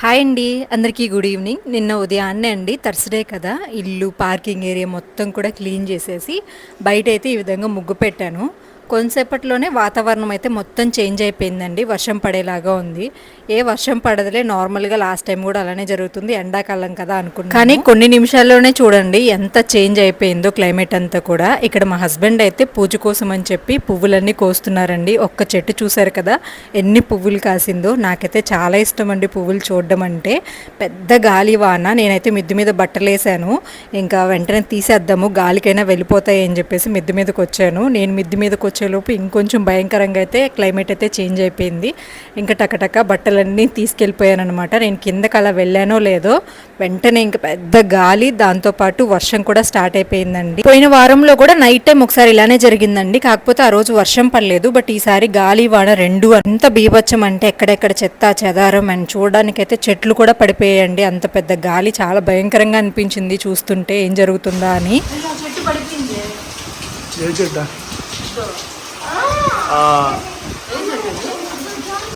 Hi అండి అందరికీ good evening. నిన్న ఉదయాన్నే అండి థర్స్డే కదా ఇల్లు పార్కింగ్ ఏరియా మొత్తం కూడా క్లీన్ చేసేసి బయట అయితే ఈ విధంగా ముగ్గు పెట్టాను. కొంతసేపట్లోనే వాతావరణం అయితే మొత్తం చేంజ్ అయిపోయిందండి. వర్షం పడేలాగా ఉంది. ఏ వర్షం పడదులే నార్మల్గా లాస్ట్ టైం కూడా అలానే జరుగుతుంది. ఎండాకాలం కదా అనుకున్నాను కానీ కొన్ని నిమిషాల్లోనే చూడండి ఎంత చేంజ్ అయిపోయిందో క్లైమేట్ అంతా కూడా. ఇక్కడ మా హస్బెండ్ అయితే పూజ కోసం అని చెప్పి పువ్వులన్నీ కోస్తున్నారండి. ఒక్క చెట్టు చూసారు కదా ఎన్ని పువ్వులు కాసిందో. నాకైతే చాలా ఇష్టం అండి పువ్వులు చూడడం అంటే. పెద్ద గాలి వాన నేనైతే మిద్ది మీద బట్టలు వేసాను ఇంకా వెంటనే తీసేద్దాము గాలికైనా వెళ్ళిపోతాయి అని చెప్పేసి మిద్దు మీదకి వచ్చాను నేను మిద్ది మీదకి వచ్చేలోపు ఇంకొంచెం భయంకరంగా అయితే క్లైమేట్ అయితే చేంజ్ అయిపోయింది. ఇంకా టకటక బట్టలన్నీ తీసుకెళ్ళిపోయాను అనమాట నేను కిందకి అలా వెళ్ళానో లేదో వెంటనే ఇంకా పెద్ద గాలి దాంతోపాటు వర్షం కూడా స్టార్ట్ అయిపోయిందండి. పోయిన వారంలో కూడా నైట్ టైం ఒకసారి ఇలానే జరిగిందండి. కాకపోతే ఆ రోజు వర్షం పడలేదు. బట్ ఈసారి గాలి వాన రెండు అంత బీభత్సం అంటే ఎక్కడెక్కడ చెత్త చెదారం అండ్ చూడడానికైతే చెట్లు కూడా పడిపోయాయండి. అంత పెద్ద గాలి చాలా భయంకరంగా అనిపించింది చూస్తుంటే ఏం జరుగుతుందా అని. ఏ చెట్ట